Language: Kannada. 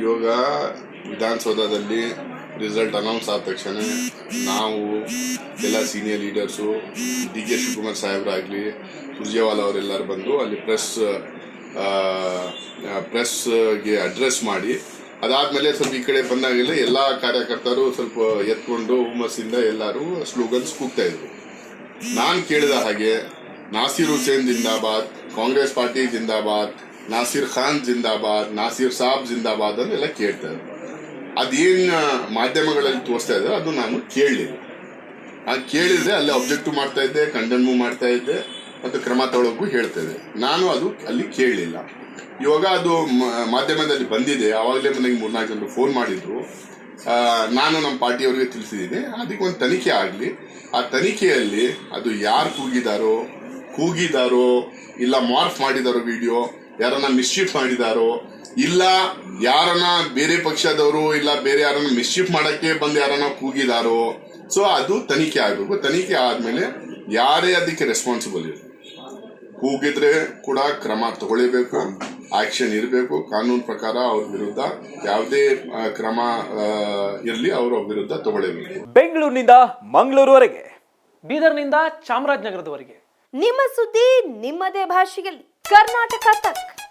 ಇವಾಗ ವಿಧಾನಸೌಧದಲ್ಲಿ ರಿಸಲ್ಟ್ ಅನೌನ್ಸ್ ಆದ ತಕ್ಷಣ ನಾವು ಎಲ್ಲ senior leaders D K Shivakumar ಸಾಹೇಬ್ರಾಗಲಿ Surjewala ಅವರೆಲ್ಲರೂ ಬಂದು ಅಲ್ಲಿ ಪ್ರೆಸ್ ಪ್ರೆಸ್ಗೆ ಅಡ್ರೆಸ್ ಮಾಡಿ, ಅದಾದಮೇಲೆ ಸ್ವಲ್ಪ ಈ ಕಡೆ ಬಂದಾಗಲಿ ಎಲ್ಲ ಕಾರ್ಯಕರ್ತರು ಸ್ವಲ್ಪ ಎತ್ಕೊಂಡು ಹುಮ್ಮಸ್ಸಿಂದ ಎಲ್ಲರೂ ಸ್ಲೋಗನ್ಸ್ ಕೂಗ್ತಾ ಇದ್ರು ನಾನು ಕೇಳಿದ ಹಾಗೆ, ನಾಸಿರ್ ಹುಸೇನ್ ಜಿಂದಾಬಾದ್ ಕಾಂಗ್ರೆಸ್ ಪಾರ್ಟಿ ಜಿಂದಾಬಾದ್ ನಾಸಿರ್ ಖಾನ್ ಜಿಂದಾಬಾದ್, ನಾಸಿರ್ ಸಾಬ್ ಜಿಂದಾಬಾದ್ ಅಂತೆಲ್ಲ ಕೇಳ್ತಾ ಇದ್ರು ಅದೇನ್ ಮಾಧ್ಯಮಗಳಲ್ಲಿ ತೋರಿಸ್ತಾ ಇದ್ದಾರೆ ಅದು ನಾನು ಕೇಳಲಿಲ್ಲ ಆ, ಕೇಳಿದ್ರೆ ಅಲ್ಲಿ ಅಬ್ಜೆಕ್ಟಿವ್ ಮಾಡ್ತಾ ಇದ್ದೆ ಕಂಡೆನ್ಮು ಮಾಡ್ತಾ ಇದ್ದೆ, ಮತ್ತು ಕ್ರಮ ತಗೊಳ್ಳೋಕ್ಕೂ ಹೇಳ್ತಾ ಇದ್ದೆ. ನಾನು ಅದು ಅಲ್ಲಿ ಕೇಳಲಿಲ್ಲ ಇವಾಗ ಅದು ಮಾಧ್ಯಮದಲ್ಲಿ ಬಂದಿದೆ. ಆವಾಗಲೇ ನನಗೆ ಮೂರ್ನಾಲ್ಕು ಜನರು ಫೋನ್ ಮಾಡಿದ್ರು. ನಾನು ನಮ್ಮ ಪಾರ್ಟಿಯವರಿಗೆ ತಿಳಿಸಿದ್ದೀನಿ. ಅದಕ್ಕೆ ಒಂದು ತನಿಖೆ ಆಗಲಿ. ಆ ತನಿಖೆಯಲ್ಲಿ ಅದು ಯಾರು ಕೂಗಿದಾರೋ ಕೂಗಿದಾರೋ, ಇಲ್ಲ ಮಾರ್ಫ್ ಮಾಡಿದಾರೋ ವಿಡಿಯೋ ಯಾರನ್ನ ಮಿಸ್ಚೀಫ್ ಮಾಡಿದಾರೋ ಇಲ್ಲ ಯಾರನ್ನ ಬೇರೆ ಪಕ್ಷದವರು ಇಲ್ಲ ಬೇರೆ ಯಾರನ್ನ ಮಿಸ್ಚೀಫ್ ಮಾಡಕ್ಕೆ ಬಂದು ಯಾರನ್ನ ಕೂಗಿದಾರೋ ಸೊ ಅದು ತನಿಖೆ ಆಗಬೇಕು. ತನಿಖೆ ಆದ್ಮೇಲೆ ಯಾರೇ ಅದಕ್ಕೆ ರೆಸ್ಪಾನ್ಸಿಬಲ್ ಇರಲಿ. ಕೂಗಿದ್ರೆ ಕೂಡ ಕ್ರಮ ತಗೊಳ್ಬೇಕು ಆಕ್ಷನ್ ಇರಬೇಕು. ಕಾನೂನು ಪ್ರಕಾರ ಅವ್ರ ವಿರುದ್ಧ ಯಾವುದೇ ಕ್ರಮ ಇರಲಿ ಅವರ ವಿರುದ್ಧ ತಗೊಳ್ಳೇಬೇಕು. ಬೆಂಗಳೂರಿನಿಂದ ಮಂಗಳೂರುವರೆಗೆ. ಬೀದರ್ನಿಂದ ಚಾಮರಾಜನಗರದವರೆಗೆ. ನಿಮ್ಮ ಸುದ್ದಿ ನಿಮ್ಮದೇ ಭಾಷೆಯಲ್ಲಿ. कर्नाटक तक।